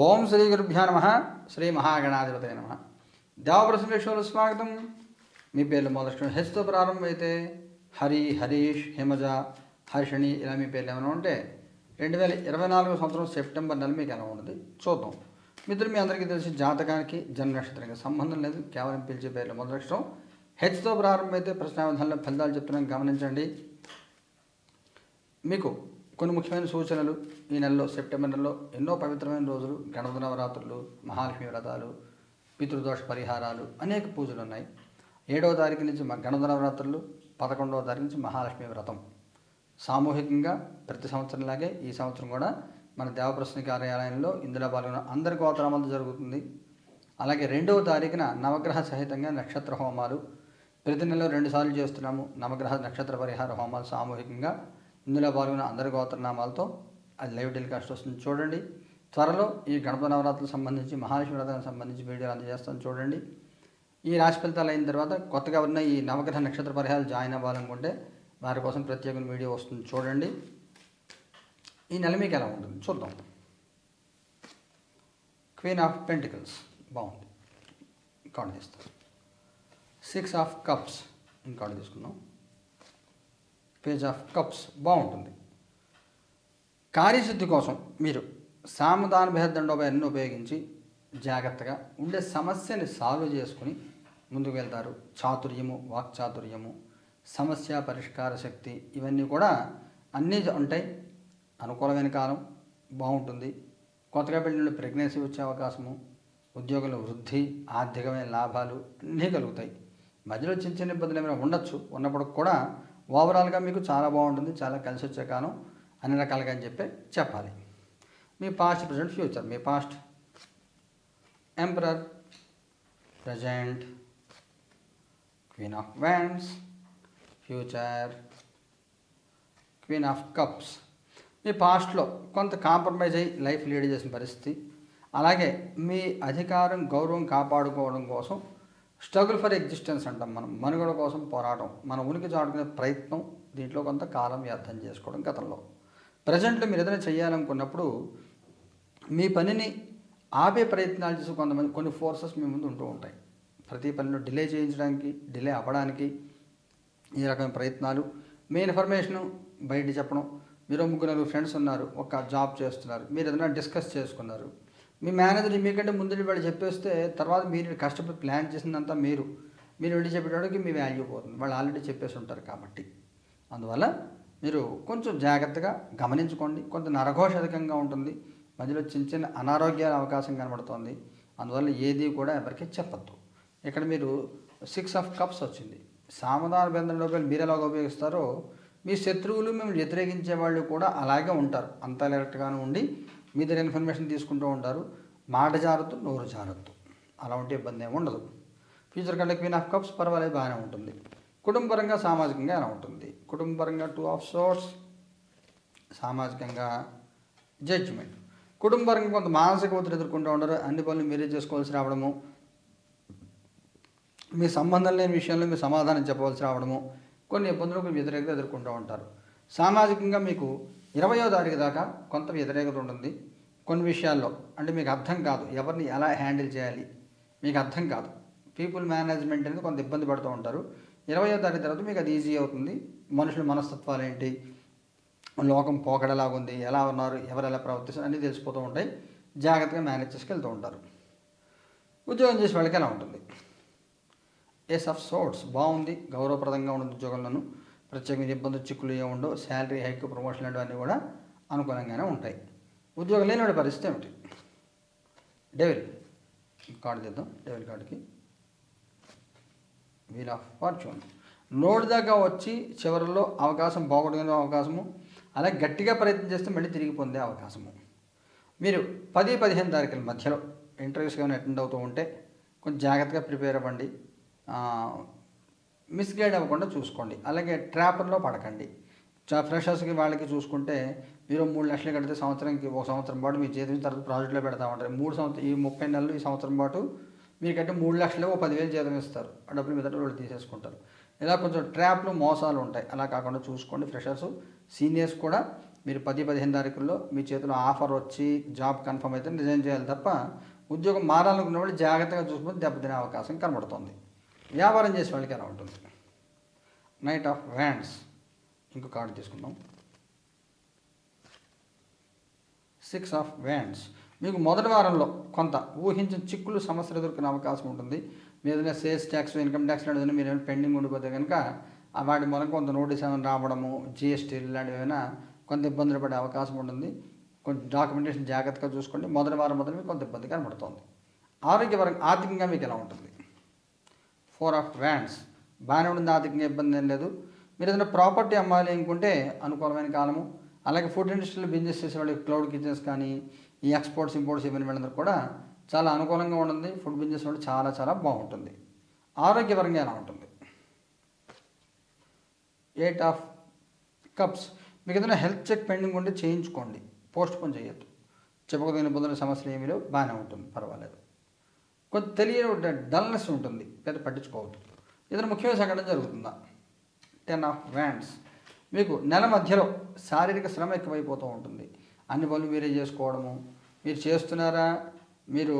ఓం శ్రీ గురుభ్యా నమ. శ్రీ మహాగణాధిపతయ నమ. దేవప్రసంగేశ్వరు స్వాగతం. మీ పేర్లు మొదటి హెచ్తో ప్రారంభమైతే హరి హరీష్ హిమజ హర్షణి ఇలా మీ పేర్లు ఏమైనా ఉంటే రెండు వేల ఇరవై నాలుగు సంవత్సరం సెప్టెంబర్ నెల మీకు ఎలా ఉన్నది చూద్దాం. మిత్రులు మీ అందరికీ తెలిసి జాతకానికి జన్మ నక్షత్రానికి సంబంధం లేదు. కేవలం పిలిచే పేర్లు మొదలక్షరం హెచ్తో ప్రారంభమైతే ప్రశ్నావధానంలో ఫలితాలు చెప్తున్నాం. గమనించండి. మీకు కొన్ని ముఖ్యమైన సూచనలు ఈ నెలలో సెప్టెంబర్ నెలలో ఎన్నో పవిత్రమైన రోజులు గణపతి నవరాత్రులు మహాలక్ష్మి వ్రతాలు పితృదోష పరిహారాలు అనేక పూజలు ఉన్నాయి. ఏడవ తారీఖు నుంచి మ- గణపతి నవరాత్రులు పదకొండవ తారీఖు నుంచి మహాలక్ష్మి వ్రతం. సామూహికంగా ప్రతి సంవత్సరంలాగే ఈ సంవత్సరం కూడా మన దేవప్రశ్ని కార్యాలయంలో ఇందులో పాల్గొన్న అందరి గోత్రామంతా జరుగుతుంది. అలాగే రెండవ తారీఖున నవగ్రహ సహితంగా నక్షత్ర హోమాలు. ప్రతి నెలలో రెండుసార్లు చేస్తున్నాము నవగ్రహ నక్షత్ర పరిహార హోమాలు సామూహికంగా. ఇందులో పాల్గొన్న అందరి గోత్రనామాలతో అది లైవ్ టెలికాస్ట్ వస్తుంది. చూడండి. త్వరలో ఈ గణపతి నవరాత్రులకు సంబంధించి మహాశివరాత్రికి సంబంధించి వీడియోలు అందజేస్తాను. చూడండి. ఈ రాశి ఫలితాలు అయిన తర్వాత కొత్తగా ఉన్న ఈ నవగ్రహ నక్షత్ర పరిహారాలు జాయిన్ అవ్వాలనుకుంటే వారి కోసం ప్రత్యేక వీడియో వస్తుంది. చూడండి. ఈ నెల మీకు ఎలా ఉంటుంది? చూద్దాం. Queen of pentacles. బాగుంది. ఇంకోటి తీస్తాం సిక్స్ ఆఫ్ కప్స్. ఇంకా తీసుకుందాం. పేజ్ ఆఫ్ కప్స్ బాగుంటుంది. కార్యసిద్ధి కోసం మీరు సామధాన భేదండోపాయాన్ని ఉపయోగించి జాగ్రత్తగా ఉండే సమస్యని సాల్వ్ చేసుకుని ముందుకు వెళ్తారు. చాతుర్యము వాక్చాతుర్యము సమస్య పరిష్కార శక్తి ఇవన్నీ కూడా అన్నీ ఉంటాయి. అనుకూలమైన కాలం బాగుంటుంది. కొత్తగా పెళ్ళిన ప్రెగ్నెన్సీ వచ్చే అవకాశము ఉద్యోగుల వృద్ధి ఆర్థికమైన లాభాలు అన్నీ కలుగుతాయి. మధ్యలో చిన్న చిన్న ఇబ్బందులు ఏమైనా ఉండొచ్చు. ఉన్నప్పుడు కూడా ఓవరాల్గా మీకు చాలా బాగుంటుంది చాలా కలిసి వచ్చే కాలం అన్ని రకాలుగా అని చెప్పి చెప్పాలి. మీ past present future me past emperor present queen of wands future queen of cups మీ పాస్ట్లో కొంత కాంప్రమైజ్ అయ్యి లైఫ్ లీడ్ చేసిన పరిస్థితి. అలాగే మీ అధికారం గౌరవం కాపాడుకోవడం కోసం స్ట్రగుల్ ఫర్ ఎగ్జిస్టెన్స్ అంటాం మనం. మనుగడ కోసం పోరాటం. మన ఉనికి చాటుకునే ప్రయత్నం దీంట్లో కొంత కాలం వ్యర్థం చేసుకోవడం గతంలో. ప్రజెంట్లో మీరు ఏదైనా చేయాలనుకున్నప్పుడు మీ పనిని ఆపే ప్రయత్నాలు చేసే కొంతమంది కొన్ని ఫోర్సెస్ మీ ముందు ఉంటూ ఉంటాయి. ప్రతి పనిలో డిలే చేయించడానికి డిలే అవ్వడానికి ఈ రకమైన ప్రయత్నాలు మీ ఇన్ఫర్మేషన్ బయట చెప్పడం. మీరు ముగ్గురు నలుగురు ఫ్రెండ్స్ ఉన్నారు ఒక జాబ్ చేస్తున్నారు. మీరు ఏదైనా డిస్కస్ చేసుకున్నారు. మీ మేనేజర్ మీకంటే ముందు వాళ్ళు చెప్పేస్తే తర్వాత మీరు కష్టపడి ప్లాన్ చేసిందంతా మీరు మీరు వెళ్ళి చెప్పేటోడికి మీ వాల్యూ పోతుంది. వాళ్ళు ఆల్రెడీ చెప్పేసి ఉంటారు కాబట్టి. అందువల్ల మీరు కొంచెం జాగ్రత్తగా గమనించుకోండి. కొంత నరఘోషధికంగా ఉంటుంది. మధ్యలో చిన్న చిన్న అనారోగ్యాల అవకాశం కనబడుతోంది. అందువల్ల ఏది కూడా ఎవరికి చెప్పద్దు. ఇక్కడ మీరు సిక్స్ ఆఫ్ కప్స్ వచ్చింది. సామధాన బంధంలో మీరు ఎలాగ ఉపయోగిస్తారో మీ శత్రువులు మేము వ్యతిరేకించే వాళ్ళు కూడా అలాగే ఉంటారు. అంత అలర్ట్గానే ఉండి మీ దగ్గర ఇన్ఫర్మేషన్ తీసుకుంటూ ఉంటారు. మాట జారద్దు నోరు జారద్దు. అలా ఉంటే ఇబ్బంది ఏమి ఉండదు. ఫ్యూచర్ కంటే క్వీన్ ఆఫ్ కప్స్ పర్వాలేదు బాగానే ఉంటుంది. కుటుంబపరంగా సామాజికంగా ఎలా ఉంటుంది? కుటుంబపరంగా టూ ఆఫ్ సోర్స్ సామాజికంగా జడ్జిమెంట్ కుటుంబపరంగా కొంత మానసిక ఒత్తిడి ఎదుర్కొంటూ ఉంటారు. అన్ని పనులు మీరే చేసుకోవాల్సి రావడము. మీ సంబంధం లేని విషయంలో మీరు సమాధానం చెప్పవలసి రావడము. కొన్ని ఇబ్బందులకు వ్యతిరేకత ఎదుర్కొంటూ ఉంటారు. సామాజికంగా మీకు ఇరవయో తారీఖు దాకా కొంత వ్యతిరేకత ఉంటుంది. కొన్ని విషయాల్లో అంటే మీకు అర్థం కాదు. ఎవరిని ఎలా హ్యాండిల్ చేయాలి? మీకు అర్థం కాదు. పీపుల్ మేనేజ్మెంట్ అనేది కొంత ఇబ్బంది పడుతూ ఉంటారు. ఇరవయో తారీఖు తర్వాత మీకు అది ఈజీ అవుతుంది. మనుషుల మనస్తత్వాలు ఏంటి? లోకం పోకడలాగుంది ఎలా ఉన్నారు? ఎవరు ఎలా ప్రవర్తిస్తారు? అన్నీ తెలిసిపోతూ ఉంటాయి. జాగ్రత్తగా మేనేజ్ చేసుకెళ్తూ ఉంటారు. ఉద్యోగం చేసే వాళ్ళకి ఎలా ఉంటుంది? ఎస్ ఆఫ్ సోర్ట్స్ బాగుంది. గౌరవప్రదంగా ఉంటుంది ఉద్యోగంలోనూ. ప్రత్యేకమైన ఇబ్బందులు చిక్కులు ఏమి ఉండవు. శాలరీ హైక్ ప్రమోషన్ లాంటివన్నీ కూడా అనుకూలంగానే ఉంటాయి. ఉద్యోగం లేనివాడి పరిస్థితి ఏమిటి? డెవిల్ కార్డు తెద్దాం. డెవిల్ కార్డుకి వీల్ ఆఫ్ ఫార్చ్యూన్. నోటి దాకా వచ్చి చివరిలో అవకాశం పోగొట్టుకునే అవకాశము అలాగే గట్టిగా ప్రయత్నం చేస్తే మళ్ళీ తిరిగి పొందే అవకాశము. మీరు పది పదిహేను తారీఖుల మధ్యలో ఇంటర్వ్యూస్ ఏమైనా అటెండ్ అవుతూ ఉంటే కొంచెం జాగ్రత్తగా ప్రిపేర్ అవ్వండి. మిస్గైడ్ అవ్వకుండా చూసుకోండి. అలాగే ట్రాపర్లో పడకండి. చా ఫ్రెషర్స్కి వాళ్ళకి చూసుకుంటే మీరు మూడు లక్షలు కడితే సంవత్సరానికి ఒక సంవత్సరం పాటు మీ జీతం తర్వాత ప్రాజెక్టులో పెడతా ఉంటారు. మూడు సంవత్సరం ఈ ముప్పై నెలలు ఈ సంవత్సరం పాటు మీకంటే మూడు లక్షలు ఒక పదివేలు జీతం ఇస్తారు. ఆ డబ్బులు మీద వాళ్ళు తీసేసుకుంటారు. ఇలా కొంచెం ట్రాప్లు మోసాలు ఉంటాయి. అలా కాకుండా చూసుకోండి ఫ్రెషర్స్. సీనియర్స్ కూడా మీరు పది పదిహేను తారీఖుల్లో మీ చేతిలో ఆఫర్ వచ్చి జాబ్ కన్ఫర్మ్ అయితే రిజైన్ చేయాలి తప్ప ఉద్యోగం మారాలనుకున్న వాళ్ళు జాగ్రత్తగా చూసుకుని దెబ్బతినే అవకాశం కనబడుతుంది. వ్యాపారం చేసే వాళ్ళకి ఎలా ఉంటుంది? Knight of wands. ఇంకో కార్డు తీసుకుందాం. సిక్స్ ఆఫ్ వ్యాండ్స్ మీకు మొదటి వారంలో కొంత ఊహించిన చిక్కులు సమస్యలు ఎదుర్కొనే అవకాశం ఉంటుంది. మీ ఏదైనా సేల్స్ ట్యాక్స్ ఇన్కమ్ ట్యాక్స్ లాంటిది మీరు ఏమైనా పెండింగ్ ఉండిపోతే కనుక వాటి మూలం కొంత నోటీస్ ఏమైనా రావడము జిఎస్టీ లాంటివి ఏమైనా కొంత ఇబ్బందులు పడే అవకాశం ఉంటుంది. కొంచెం డాక్యుమెంటేషన్ జాగ్రత్తగా చూసుకోండి. మొదటి వారం మొదలు మీకు కొంత ఇబ్బంది కనబడుతుంది. ఆరోగ్యపరంగా ఆర్థికంగా మీకు ఎలా ఉంటుంది? ఫోర్ ఆఫ్ వ్యాండ్స్ బాగానే ఉంటుంది ఆర్థికంగా ఇబ్బంది ఏం లేదు. మీరు ఏదైనా ప్రాపర్టీ అమ్మాలి అనుకుంటే అనుకూలమైన కాలము. అలాగే ఫుడ్ ఇండస్ట్రీలో బిజినెస్ చేసే వాళ్ళకి క్లౌడ్ కిచెన్స్ కానీ ఈ ఎక్స్పోర్ట్స్ ఇంపోర్ట్స్ ఇవన్నీ వాళ్ళందరూ కూడా చాలా అనుకూలంగా ఉంటుంది. ఫుడ్ బిజినెస్ వాళ్ళు చాలా చాలా బాగుంటుంది. ఆరోగ్యపరంగా ఎలా ఉంటుంది? ఎయిట్ ఆఫ్ కప్స్ మీకు ఏదైనా హెల్త్ చెక్ పెండింగ్ ఉంటే చేయించుకోండి. పోస్ట్ పోన్ చేయొద్దు. చెప్పకదగిన ఇబ్బందుల సమస్యలు ఏమీ లేవు బాగానే ఉంటుంది. పర్వాలేదు. కొంచెం తెలియని డల్నెస్ ఉంటుంది. పెద్ద పట్టించుకోవద్దు. ఏదైనా ముఖ్యమైన సంఘటన జరుగుతుందా? టెన్ ఆఫ్ వ్యాండ్స్ మీకు నెల మధ్యలో శారీరక శ్రమ ఎక్కువైపోతూ ఉంటుంది. అన్ని పనులు మీరే చేసుకోవడము. మీరు చేస్తున్నారా? మీరు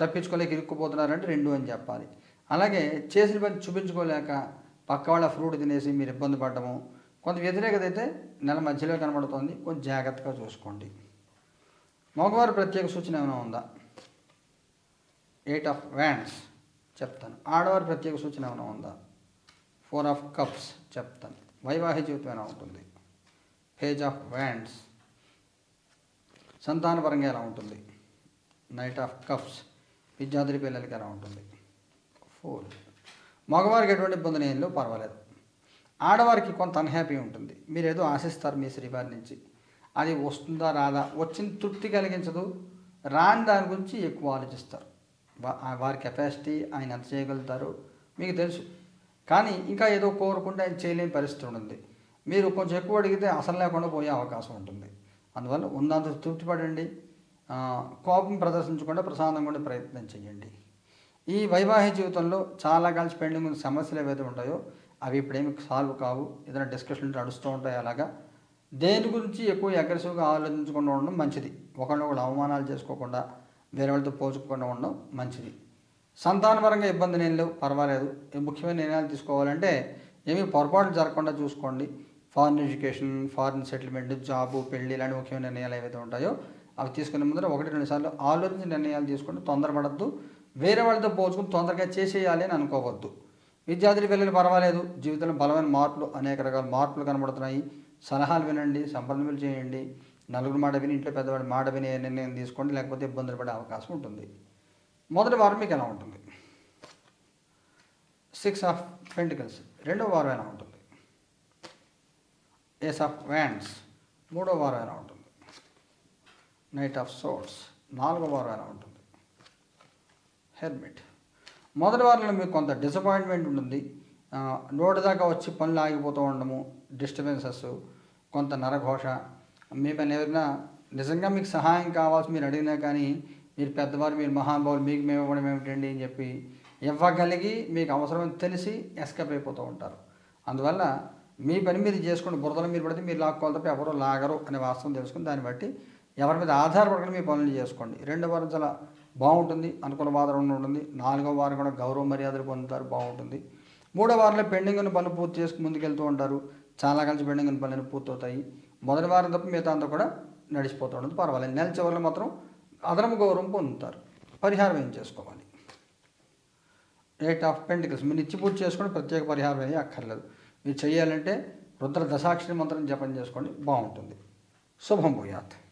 తప్పించుకోలేక ఇరుక్కుపోతున్నారంటే రెండు అని చెప్పాలి. అలాగే చేసిన పని చూపించుకోలేక పక్క వాళ్ళ ఫ్రూట్ తినేసి మీరు ఇబ్బంది పడడము. కొంత వ్యతిరేకత అయితే నెల మధ్యలో కనబడుతుంది. కొంచెం జాగ్రత్తగా చూసుకోండి. మగవారి ప్రత్యేక సూచన ఏమైనా ఉందా? ఎయిట్ ఆఫ్ వ్యాండ్స్ చెప్తాను. ఆడవారి ప్రత్యేక సూచన ఏమైనా ఉందా? ఫోర్ ఆఫ్ కప్స్ చెప్తాను. వైవాహిక జీవితం ఎలా ఉంటుంది? పేజ్ ఆఫ్ వ్యాండ్స్ సంతానపరంగా ఎలా ఉంటుంది? నైట్ ఆఫ్ కప్స్ విద్యార్థి పిల్లలకి ఎలా ఉంటుంది? ఫోర్ మగవారికి ఎటువంటి ఇబ్బంది ఏం పర్వాలేదు. ఆడవారికి కొంత అన్హ్యాపీ ఉంటుంది. మీరు ఏదో ఆశిస్తారు మీ శ్రీవారి నుంచి. అది వస్తుందా రాదా? వచ్చిన తృప్తి కలిగించదు. రాని దాని గురించి ఎక్కువ ఆలోచిస్తారు. వారి కెపాసిటీ ఆయన ఎంత చేయగలుగుతారు? మీకు తెలుసు. కానీ ఇంకా ఏదో కోరుకుంటే ఆయన చేయలేని పరిస్థితి ఉంటుంది. మీరు కొంచెం ఎక్కువ అడిగితే అసలు లేకుండా పోయే అవకాశం ఉంటుంది. అందువల్ల ఉన్నంత తృప్తి పడండి కోపం ప్రదర్శించకుండా ప్రశాంతంగా ఉండే ప్రయత్నం చేయండి ఈ వైవాహిక జీవితంలో చాలా కాలం పెండింగ్ ఉన్న సమస్యలు ఏవైతే ఉంటాయో అవి ఇప్పుడేమి సాల్వ్ కావు. ఏదైనా డిస్కషన్ నడుస్తూ ఉంటాయి అలాగా. దేని గురించి ఎక్కువ అగ్రెసివ్గా ఆలోచించకుండా ఉండడం మంచిది. ఒకరినొకరు అవమానాలు చేసుకోకుండా వేరే వాళ్ళతో పోల్చుకోకుండా ఉండడం మంచిది. సంతానపరంగా ఇబ్బంది ఏం లేవు పర్వాలేదు. ముఖ్యమైన నిర్ణయాలు తీసుకోవాలంటే ఏమీ పొరపాటు జరగకుండా చూసుకోండి. Foreign education foreign settlement job పెళ్ళి ఇలాంటి ముఖ్యమైన నిర్ణయాలు ఏవైతే ఉంటాయో అవి తీసుకునే ముందర ఒకటి రెండు సార్లు ఆలోచించి నిర్ణయాలు తీసుకుంటే తొందరపడద్దు. వేరే వాళ్ళతో పోల్చుకుని తొందరగా చేసేయాలి అని అనుకోవద్దు. విద్యార్థుల పిల్లలు పర్వాలేదు. జీవితంలో బలమైన మార్పులు అనేక రకాల మార్పులు కనబడుతున్నాయి. సలహాలు వినండి సంప్రదింపులు చేయండి. నలుగురు మాట విని ఇంట్లో పెద్దవాడి మాట విని నిర్ణయం తీసుకోండి. లేకపోతే ఇబ్బందులు పడే అవకాశం ఉంటుంది. మొదటి వారం మీకు ఎలా ఉంటుంది? సిక్స్ ఆఫ్ పెంటికల్స్ రెండవ వారం ఎలా ఉంటుంది? ఏస్ ఆఫ్ వ్యాండ్స్ మూడో వారం ఎలా ఉంటుంది? నైట్ ఆఫ్ సోట్స్ నాలుగో వారం ఎలా ఉంటుంది? హెల్మెట్ మొదటి వారంలో మీకు కొంత డిసప్పాయింట్మెంట్ ఉంటుంది. నోటి దాకా వచ్చి పనులు ఆగిపోతూ ఉండడము డిస్టర్బెన్సెస్ కొంత నరఘోష. మీ పని ఎవరైనా నిజంగా మీకు సహాయం కావాల్సి మీరు అడిగినా కానీ మీరు పెద్దవారు మీరు మహానుభావులు మీకు మేము ఇవ్వడం ఏమిటండి అని చెప్పి ఇవ్వగలిగి మీకు అవసరమని తెలిసి ఎస్కేప్ అయిపోతూ ఉంటారు. అందువల్ల మీ పని మీరు చేసుకుని బురదలో మీరు పడితే మీరు లాక్కోవాలి తప్ప ఎవరో లాగరు అనే వాస్తవం తెలుసుకుని దాన్ని బట్టి ఎవరి మీద ఆధారపడకుండా మీ పనులు చేసుకోండి. రెండో వారం చాలా బాగుంటుంది అనుకూల వాతావరణం ఉంటుంది. నాలుగో వారం కూడా గౌరవ మర్యాదలు పొందుతారు బాగుంటుంది. మూడో వారంలో పెండింగ్ ఉన్న పనులు పూర్తి చేసుకుని ముందుకెళ్తూ ఉంటారు. చాలా కలిసి పెండింగ్ ఉన్న పనులు పూర్తవుతాయి. మొదటి వారం తప్ప మిగతా అంతా కూడా నడిచిపోతూ ఉంటుంది. పర్వాలేదు. నెల చివరిలో మాత్రం అదనపు గౌరవం పొందుతారు. పరిహారం ఏం చేసుకోవాలి? ఎయిట్ ఆఫ్ పెంటికల్స్ మీరు ఇచ్చి పూర్తి చేసుకుని ప్రత్యేక పరిహారం ఏమీ అక్కర్లేదు. మీరు చేయాలంటే రుద్ర దశాక్షరి మంత్రం జపం చేసుకోండి బాగుంటుంది. శుభం భూయాత్.